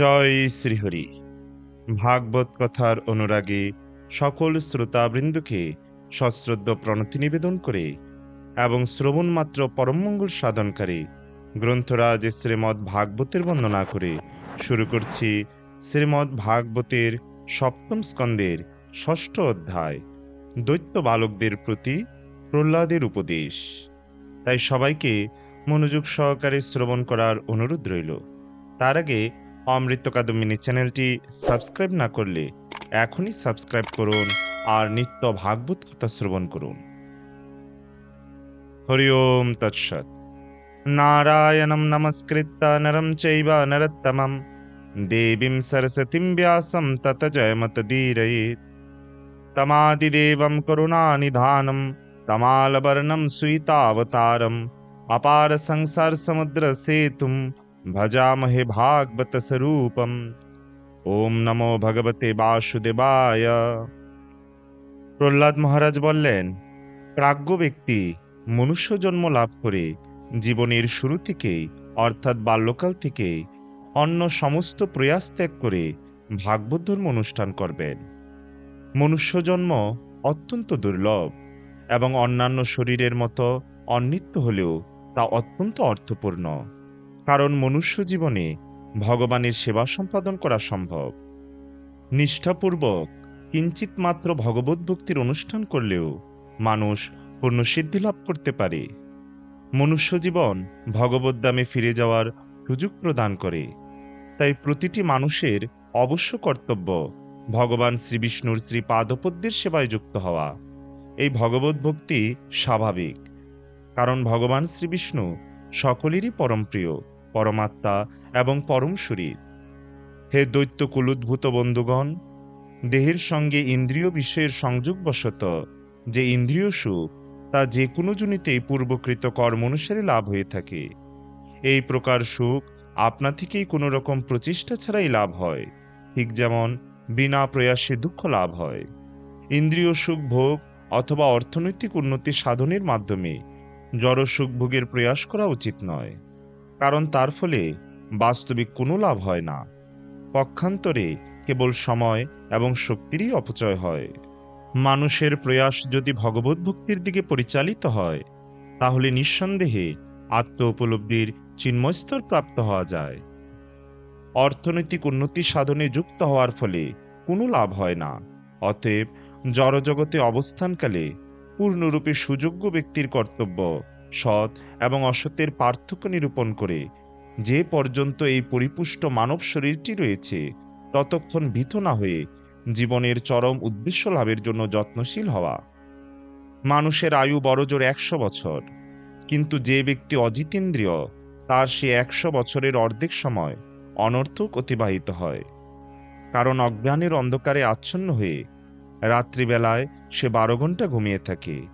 জয় শ্রীহরি। ভাগবত কথার অনুরাগে সকল শ্রোতাবৃন্দকে সশ্রদ্ধ প্রণতি নিবেদন করে এবং শ্রবণ মাত্র পরমমঙ্গল সাধনকারী গ্রন্থরাজ শ্রীমৎ ভাগবতের বন্দনা করে শুরু করছি শ্রীমৎ ভাগবতের সপ্তম স্কন্দের ষষ্ঠ অধ্যায়, দৈত্য বালকদের প্রতি প্রহ্লাদের উপদেশ। তাই সবাইকে মনোযোগ সহকারে শ্রবণ করার অনুরোধ রইল। তার আগে অমৃত কাদম্বিনী চ্যানেলটি সাবস্ক্রাইব না করলে এখনই সাবস্ক্রাইব করুন আর নিত্য ভাগবত কথা শ্রবণ করুন। হরি ওম তৎসৎ। নারায়ণম নমস্কৃত্য নরম চৈব নরোত্তমম। দেবীম সরস্বতীম ব্যাসম তত জয়মত দীরয়েত তমাদিদেবম করুণানিধানম তমালবর্ণম সুইতাবতারম অপার সংসার সমুদ্র সেতুম। भजामहे भागवत स्वरूपम ওম নমো ভগবতে বাসুদেবায় প্রহ্লাদ মহারাজ বললেন প্রাজ্ঞ ব্যক্তি মনুষ্য জন্ম লাভ করে জীবনের শুরু থেকেই অর্থাৎ বাল্যকাল থেকে অন্য সমস্ত প্রয়াস ত্যাগ করে ভাগবত ধর্ম অনুষ্ঠান করবেন মনুষ্য জন্ম অত্যন্ত দুর্লভ এবং অন্যান্য শরীরের মতো অনিত্য হলেও তা অত্যন্ত অর্থপূর্ণ কারণ মনুষ্য জীবনে ভগবানের সেবা সম্পাদন করা সম্ভব। নিষ্ঠাপূর্বক কিঞ্চিত মাত্র ভগবত ভক্তির অনুষ্ঠান করলেও মানুষ পূর্ণ সিদ্ধি লাভ করতে পারে। মনুষ্য জীবন ভগবত দামে ফিরে যাওয়ার সুযোগ প্রদান করে। তাই প্রতিটি মানুষের অবশ্য কর্তব্য ভগবান শ্রীবিষ্ণুর শ্রী পাদপদ্মের সেবায় যুক্ত হওয়া। এই ভগবত ভক্তি স্বাভাবিক, কারণ ভগবান শ্রীবিষ্ণু সকলেরই পরম প্রিয়। পরমাত্মা এবং পরম শরীর হে দৈত্য কুলুদ্ভূত বন্ধুগণ, দেহের সঙ্গে ইন্দ্রিয় বিষয়ের সংযোগবশত যে ইন্দ্রিয় সুখ, তা যে কোনো জনিতেই পূর্বকৃত কর্ম অনুসারে লাভ হয়ে থাকে। এই প্রকার সুখ আপনা থেকেই কোনো রকম প্রচেষ্টা ছাড়াই লাভ হয়। ঠিক যেমন বিনা প্রয়াসে দুঃখ লাভ হয়। ইন্দ্রিয় সুখ ভোগ অথবা অর্থনৈতিক উন্নতি সাধনের মাধ্যমে জড়সুখ ভোগের প্রয়াস করা উচিত নয়। কারণ তার ফলে বাস্তবিক কোনো লাভ হয় না। পক্ষান্তরে কেবল সময় এবং শক্তিরই অপচয় হয়। মানুষের প্রয়াস যদি ভগবত ভক্তির দিকে পরিচালিত হয়, তাহলে নিঃসন্দেহে আত্ম উপলব্ধির চিন্ময়স্তর প্রাপ্ত হওয়া যায়। অর্থনৈতিক উন্নতি সাধনে যুক্ত হওয়ার ফলে কোনো লাভ হয় না। অতএব জড়জগতে অবস্থানকালে পূর্ণরূপে সুযোগ্য ব্যক্তির কর্তব্য সৎ এবং অসতের পার্থক্য নিরূপণ করে। যে পর্যন্ত এই পরিপুষ্ট মানব শরীরটি রয়েছে, ততক্ষণ ভীত না হয়ে জীবনের চরম উদ্দেশ্য লাভের জন্য যত্নশীল হওয়া। মানুষের আয়ু বড়জোর একশো বছর, কিন্তু যে ব্যক্তি অজিতেন্দ্রিয়, তার সে একশো বছরের অর্ধেক সময় অনর্থক অতিবাহিত হয়। কারণ অজ্ঞানের অন্ধকারে আচ্ছন্ন হয়ে রাত্রিবেলায় সে বারো ঘণ্টা ঘুমিয়ে থাকে।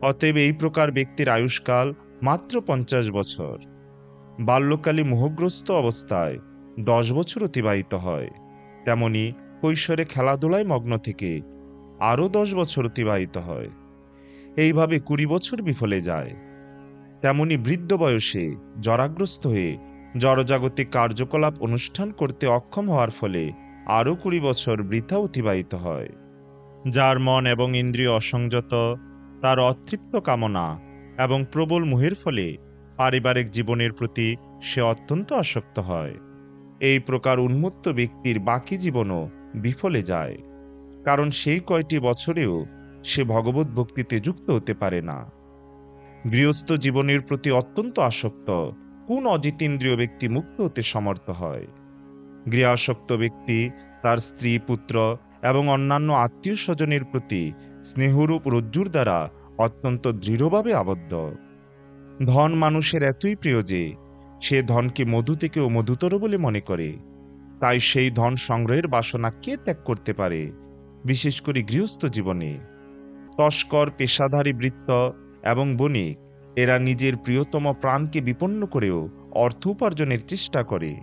অতএব এই প্রকার ব্যক্তির আয়ুষ্কাল মাত্র পঞ্চাশ বছর। বাল্যকালে মোহগ্রস্ত অবস্থায় দশ বছর অতিবাহিত হয়। তেমনি কৈশোরে খেলাধুলায় মগ্ন থেকে আরও দশ বছর অতিবাহিত হয়। এইভাবে কুড়ি বছর বিফলে যায়। তেমনি বৃদ্ধ বয়সে জরাগ্রস্ত হয়ে জড়জাগতিক কার্যকলাপ অনুষ্ঠান করতে অক্ষম হওয়ার ফলে আরও কুড়ি বছর বৃথা অতিবাহিত হয়, যার মন এবং ইন্দ্রিয় অসংযত তার অতৃপ্ত কামনা এবং প্রবল মোহের ফলে পারিবারিক জীবনের প্রতি সে অত্যন্ত আসক্ত হয়। এই প্রকার উন্মত্ত ব্যক্তির বাকি জীবনও বিফলে যায়, কারণ সেই কয়টি বছরেও সে ভগবত ভক্তিতে যুক্ত হতে পারে না। গৃহস্থ জীবনের প্রতি অত্যন্ত আসক্ত, কোন অজিতেন্দ্রীয় ব্যক্তি মুক্ত হতে সমর্থ হয়? গৃহাসক্ত ব্যক্তি, তার স্ত্রী, পুত্র এবং অন্যান্য আত্মীয় স্বজনের প্রতি স্নেহরূপ রজ্জুর দ্বারা অত্যন্ত দৃঢ়ভাবে আবদ্ধ। ধন মানুষের এতই প্রিয় যে, সে ধনকে মধু থেকেও মধুতর বলে মনে করে। তাই সেই ধন সংগ্রহের বাসনা কে ত্যাগ করতে পারে, বিশেষ করে গৃহস্থ জীবনে? তস্কর, পেশাধারী বৃত্ত এবং বণিক, এরা নিজের প্রিয়তম প্রাণকে বিপন্ন করেও অর্থ উপার্জনের চেষ্টা করে।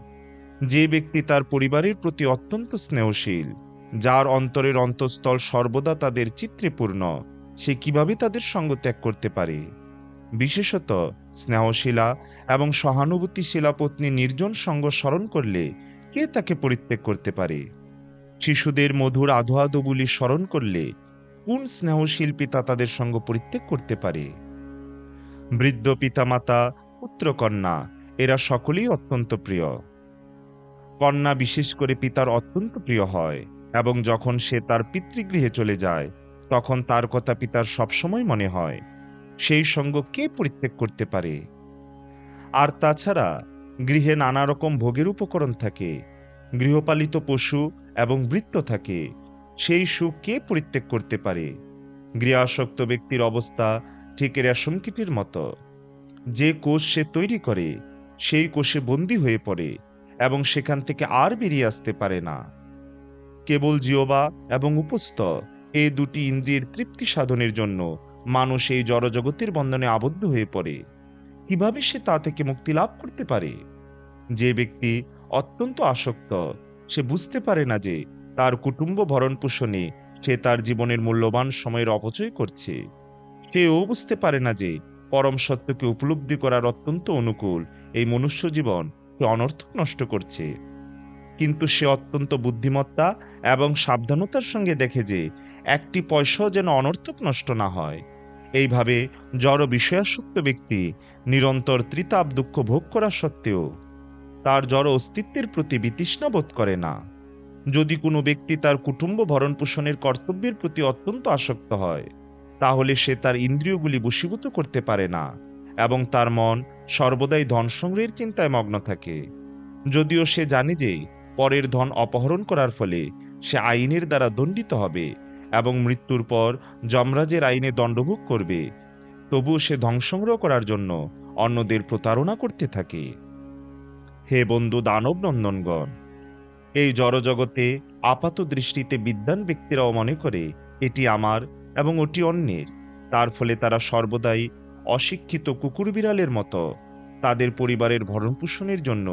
যে ব্যক্তি তার পরিবারের প্রতি অত্যন্ত স্নেহশীল যার অন্তরের অন্তঃস্থল সর্বদা তাদের চিত্রে পূর্ণ সে কীভাবে তাদের সঙ্গ ত্যাগ করতে পারে? বিশেষত স্নেহশীলা এবং সহানুভূতিশীলা পত্নী নির্জন সঙ্গ স্মরণ করলে কে তাকে পরিত্যাগ করতে পারে? শিশুদের মধুর আধো আধো বুলি স্মরণ করলে কোন স্নেহশীল পিতা তাদের সঙ্গ পরিত্যাগ করতে পারে? বৃদ্ধ পিতামাতা, পুত্রকন্যা, এরা সকলেই অত্যন্ত প্রিয়। কন্যা বিশেষ করে পিতার অত্যন্ত প্রিয় হয়। এবং যখন সে তার পিতৃগৃহে চলে যায়, তখন তার কথা পিতার সবসময় মনে হয়, সেই সঙ্গ কে পরিত্যাগ করতে পারে? আর তাছাড়া, গৃহে নানা রকম ভোগের উপকরণ থাকে, গৃহপালিত পশু এবং বৃত্ত থাকে, সেই সুখ কে পরিত্যাগ করতে পারে? গৃহাসক্ত ব্যক্তির অবস্থা ঠিক রেশম কীটের মতো। যে কোষ সে তৈরি করে, সেই কোষে বন্দী হয়ে পড়ে এবং সেখান থেকে আর বেরিয়ে আসতে পারে না। কেবল জিওবা এবং উপস্থ এই দুটি ইন্দ্রিয়ের তৃপ্তি সাধনের জন্য মানুষ এই জড়জগতের বন্ধনে আবদ্ধ হয়ে পড়ে। কীভাবে সে তা থেকে মুক্তি লাভ করতে পারে? যে ব্যক্তি অত্যন্ত আসক্ত, সে বুঝতে পারে না যে তার কুটুম্ব ভরণ পোষণে সে তার জীবনের মূল্যবান সময়ের অপচয় করছে। সেও বুঝতে পারে না যে পরম সত্যকে উপলব্ধি করার অত্যন্ত অনুকূল এই মনুষ্য জীবন সে অনর্থক নষ্ট করছে। কিন্তু সে অত্যন্ত বুদ্ধিমত্তা এবং সাবধানতার সঙ্গে দেখে যে একটি পয়সাও যেন অনর্থক নষ্ট না হয়। এইভাবে জড় বিষয়াসক্ত ব্যক্তি নিরন্তর ত্রিতাপ দুঃখ ভোগ করা সত্ত্বেও তার জড় অস্তিত্বের প্রতি বিতৃষ্ণা বোধ করে না। যদি কোনো ব্যক্তি তার কুটুম্ব ভরণ পোষণের কর্তব্যের প্রতি অত্যন্ত আসক্ত হয়, তাহলে সে তার ইন্দ্রিয়গুলি বশীভূত করতে পারে না এবং তার মন সর্বদাই ধন সংগ্রহের চিন্তায় মগ্ন থাকে। যদিও সে জানে যে পরের ধন অপহরণ করার ফলে সে আইনের দ্বারা দণ্ডিত হবে এবং মৃত্যুর পর যমরাজের আইনে দণ্ডভোগ করবে। তবুও সে ধন সংগ্রহ করার জন্য অন্যদের প্রতারণা করতে থাকে। হে বন্ধু দানব নন্দনগণ, এই জড়জগতে আপাত দৃষ্টিতে বিদ্যান ব্যক্তিরাও মনে করে এটি আমার এবং ওটি অন্যের। তার ফলে তারা সর্বদাই অশিক্ষিত কুকুর বিড়ালের মতো তাদের পরিবারের ভরণ পোষণের জন্য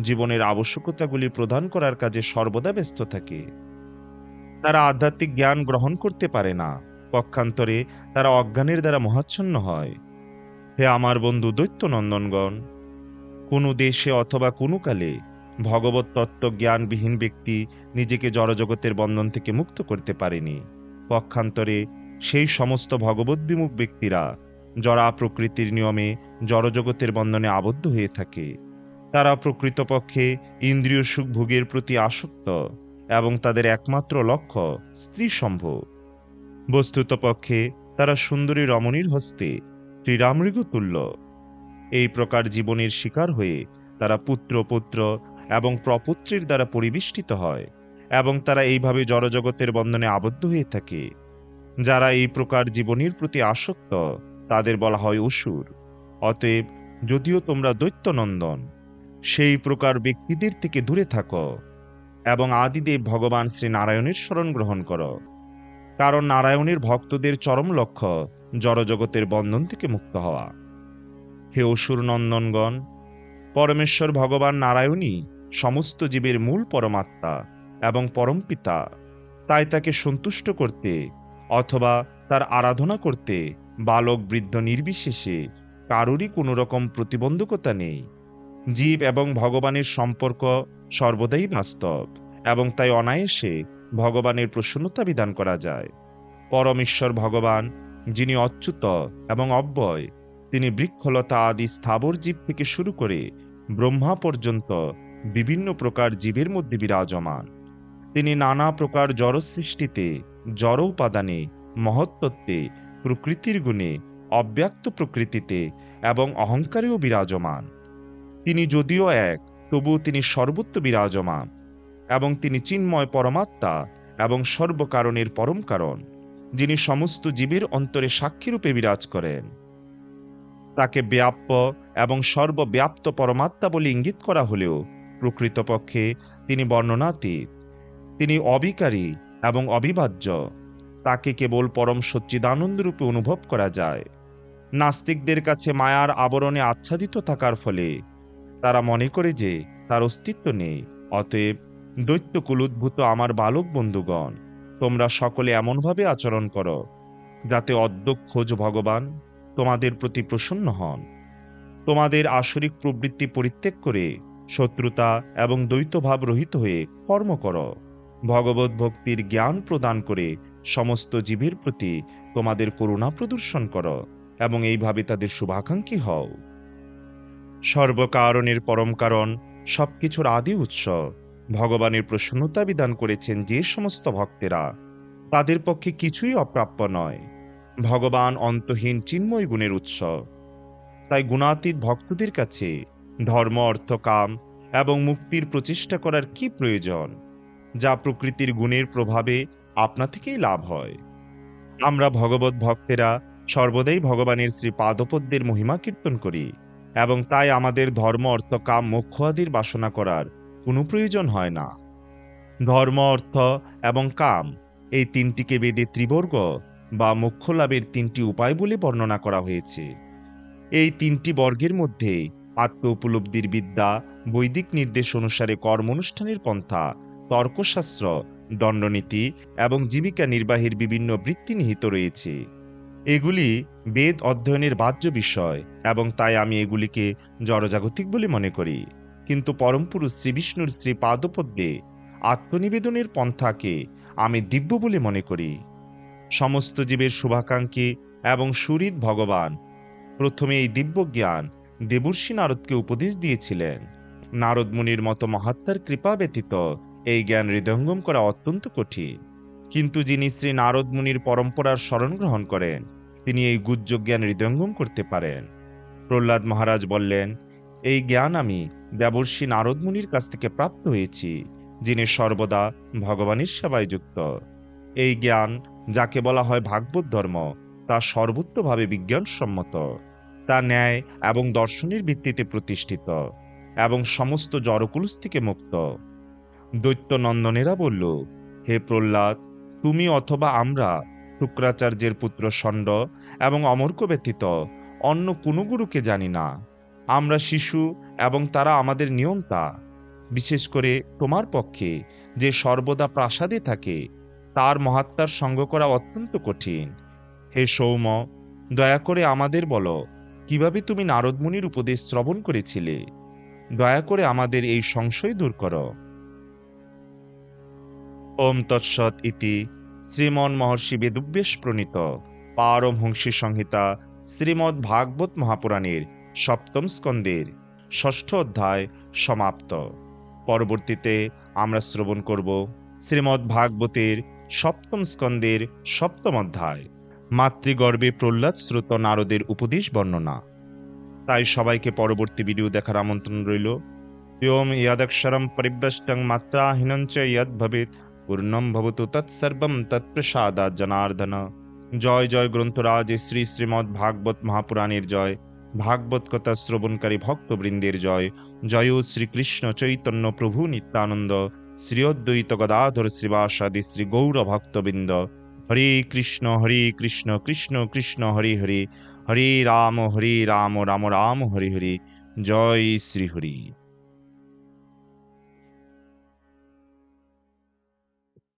জীবনের আবশ্যকতাগুলি প্রদান করার কাজে সর্বদা ব্যস্ত থাকে। তারা আধ্যাত্মিক জ্ঞান গ্রহণ করতে পারে না। পক্ষান্তরে তারা অজ্ঞানের দ্বারা মহাচ্ছন্ন হয়। হে আমার বন্ধু দৈত্য নন্দনগণ কোনো দেশে অথবা কোনো কালে ভগবত তত্ত্ব জ্ঞানবিহীন ব্যক্তি নিজেকে জড়জগতের বন্ধন থেকে মুক্ত করতে পারেনি। পক্ষান্তরে সেই সমস্ত ভগবত বিমুখ ব্যক্তিরা জড়া প্রকৃতির নিয়মে জড়জগতের বন্ধনে আবদ্ধ হয়ে থাকে। তারা প্রকৃতপক্ষে ইন্দ্রিয় সুখ ভোগের প্রতি আসক্ত এবং তাদের একমাত্র লক্ষ্য স্ত্রী সম্ভব বস্তুতপক্ষে তারা সুন্দরী রমণীর হস্তে শ্রীরামৃগ তুল্য এই প্রকার জীবনের শিকার হয়ে তারা পুত্র পুত্র এবং প্রপুত্রের দ্বারা পরিবেষ্টিত হয় এবং তারা এইভাবে জড়জগতের বন্ধনে আবদ্ধ হয়ে থাকে। যারা এই প্রকার জীবনের প্রতি আসক্ত, তাদের বলা হয় অসুর। অতএব যদিও তোমরা দৈত্যনন্দন সেই প্রকার ব্যক্তিদের থেকে দূরে থাকো এবং আদিদেব ভগবান শ্রী নারায়ণের স্মরণ গ্রহণ করো। কারণ নারায়ণের ভক্তদের চরম লক্ষ্য জড়জগতের বন্ধন থেকে মুক্ত হওয়া। হে অসুর নন্দনগণ, পরমেশ্বর ভগবান নারায়ণই সমস্ত জীবের মূল পরমাত্মা এবং পরমপিতা তাই তাকে সন্তুষ্ট করতে অথবা তার আরাধনা করতে বালক বৃদ্ধ নির্বিশেষে কারোরই কোনো রকম প্রতিবন্ধকতা নেই। জীব এবং ভগবানের সম্পর্ক সর্বদাই বাস্তব, এবং তাই অনায়াসে ভগবানের প্রসন্নতা বিধান করা যায়। পরমেশ্বর ভগবান, যিনি অচ্যুত এবং অব্যয়, তিনি বৃক্ষলতা আদি স্থাবর জীব থেকে শুরু করে ব্রহ্মা পর্যন্ত বিভিন্ন প্রকার জীবের মধ্যে বিরাজমান। তিনি নানা প্রকার জড় সৃষ্টিতে জড় উপাদানে মহত্তত্ত্বে প্রকৃতির গুণে, অব্যক্ত প্রকৃতিতে এবং অহংকারেও বিরাজমান। তিনি যদিও এক তবু তিনি সর্বত্র বিরাজমান এবং তিনি চিন্ময় পরমাত্মা এবং সর্বকারণের পরম কারণ, যিনি সমস্ত জীবের অন্তরে সাক্ষীরূপে বিরাজ করেন। তাকে ব্যাপ্য এবং সর্বব্যাপ্ত পরমাত্মা বলে ইঙ্গিত করা হলেও প্রকৃতপক্ষে তিনি বর্ণনাতীত। তিনি অবিকারী এবং অবিভাজ্য। তাকে কেবল পরম সচ্চিদানন্দ রূপে অনুভব করা যায়। নাস্তিকদের কাছে মায়ার আবরণে আচ্ছাদিত থাকার ফলে তারা মনে করে যে তার অস্তিত্ব নেই। অতএব দৈত্যকুলোদ্ভূত আমার বালক বন্ধুগণ, তোমরা সকলে এমনভাবে আচরণ করো যাতে অধ্যক্ষজ ভগবান তোমাদের প্রতি প্রসন্ন হন। তোমাদের আসরিক প্রবৃত্তি পরিত্যাগ করে শত্রুতা এবং দ্বৈতভাব রহিত হয়ে কর্ম করো। ভগবত ভক্তির জ্ঞান প্রদান করে সমস্ত জীবের প্রতি তোমাদের করুণা প্রদর্শন কর এবং এইভাবে তাদের শুভাকাঙ্ক্ষী হও। সর্বকারণের পরম কারণ, সবকিছুর আদি উৎস। ভগবানের প্রসন্নতা বিধান করেছেন যে সমস্ত ভক্তেরা। তাদের পক্ষে কিছুই অপ্রাপ্য নয়। ভগবান অন্তহীন চিন্ময় গুণের উৎস। তাই গুণাতীত ভক্তদের কাছে ধর্ম, অর্থ, কাম এবং মুক্তির প্রচেষ্টা করার কি প্রয়োজন? যা প্রকৃতির গুণের প্রভাবে আপনা থেকেই লাভ হয়। আমরা ভগবত ভক্তেরা সর্বদাই ভগবানের শ্রী পাদপদ্মের মহিমা কীর্তন করি। এবং তাই আমাদের ধর্ম, অর্থ, কাম, মোক্ষ আদির বাসনা করার কোনো প্রয়োজন হয় না। ধর্ম, অর্থ এবং কাম এই তিনটিকে বেদে ত্রিবর্গ বা মোক্ষ লাভের তিনটি উপায় বলে বর্ণনা করা হয়েছে। এই তিনটি বর্গের মধ্যে আত্ম উপলব্ধির বিদ্যা, বৈদিক নির্দেশ অনুসারে কর্ম অনুষ্ঠানের পন্থা, তর্কশাস্ত্র, দণ্ডনীতি এবং জীবিকা নির্বাহের বিভিন্ন বৃত্তি নিহিত রয়েছে। এগুলি বেদ অধ্যয়নের বাহ্য বিষয়, এবং তাই আমি এগুলিকে জড়জাগতিক বলে মনে করি। কিন্তু পরমপুরুষ শ্রী বিষ্ণুর শ্রী পাদপদ্মে আত্মনিবেদনের পন্থাকে আমি দিব্য বলে মনে করি। সমস্ত জীবের শুভাকাঙ্ক্ষী এবং সুরিত ভগবান প্রথমে এই দিব্য জ্ঞান দেবর্ষী নারদকে উপদেশ দিয়েছিলেন। নারদ মুনির মতো মহাত্মার কৃপা ব্যতীত এই জ্ঞান হৃদয়ঙ্গম করা অত্যন্ত কঠিন। কিন্তু যিনি শ্রী নারদ মুনির পরম্পরার স্মরণ গ্রহণ করেন, তিনি এই গুজ্জ জ্ঞান হৃদয়ঙ্গম করতে পারেন। প্রহ্লাদ মহারাজ বললেন, এই জ্ঞান আমি দেবর্ষী নারদ মুনির কাছ থেকে প্রাপ্ত হয়েছি, যিনি সর্বদা ভগবানের সেবায় যুক্ত। এই জ্ঞান যাকে বলা হয় ভাগবত ধর্ম, তা সর্বোত্তভাবে বিজ্ঞানসম্মত। তা ন্যায় এবং দর্শনের ভিত্তিতে প্রতিষ্ঠিত এবং সমস্ত জড়কুলস থেকে মুক্ত। দৈত্য নন্দনেরা বলল, হে প্রহ্লাদ তুমি অথবা আমরা, শুক্রাচার্যের পুত্র ষণ্ড এবং অমর্ক ব্যতীত অন্য কোনো গুরুকে জানি না। আমরা শিশু এবং তারা আমাদের নিয়ন্তা। বিশেষ করে তোমার পক্ষে যে সর্বদা প্রাসাদে থাকে, তার মহাত্মার সঙ্গ করা অত্যন্ত কঠিন। হে সৌম দয়া করে আমাদের বলো, কীভাবে তুমি নারদমুনির উপদেশ শ্রবণ করেছিলে? দয়া করে আমাদের এই সংশয় দূর করো। ওম তৎসৎ ইতি শ্রীমন মহর্ষি বেদব্যাস প্রণীত। পারমহংসী সংহিতা শ্রীমদ্ ভাগবত মহাপুরাণের সপ্তম স্কন্দের ষষ্ঠ অধ্যায় সমাপ্ত। পরবর্তীতে আমরা শ্রবণ করব শ্রীমদ্ ভাগবতের সপ্তম স্কন্দের সপ্তম অধ্যায়, মাতৃগর্ভে প্রহ্লাদ শ্রুত নারদের উপদেশ বর্ণনা। তাই সবাইকে পরবর্তী ভিডিও দেখার আমন্ত্রণ রইল। ইয়ম ইয়াদক্ষরম পরিব্যষ্টং মাত্রাহীনঞ্চ ইয়দ ভবেত পূর্ণম ভবতু তৎসর্বম তৎপ্রসাদাৎ জনার্দন জয় জয় গ্রন্থরাজ শ্রী শ্রীমদ্ ভাগবত মহাপুরাণের জয় ভাগবত কথা শ্রবণকারী ভক্তবৃন্দের জয় জয় শ্রীকৃষ্ণ চৈতন্য প্রভু নিত্যানন্দ শ্রীঅদ্বৈত গদাধর শ্রীবাসাদি শ্রী গৌর ভক্তবৃন্দ হরে কৃষ্ণ হরে কৃষ্ণ কৃষ্ণ কৃষ্ণ হরে হরে হরে রাম হরে রাম রাম রাম হরে হরে জয় শ্রী হরি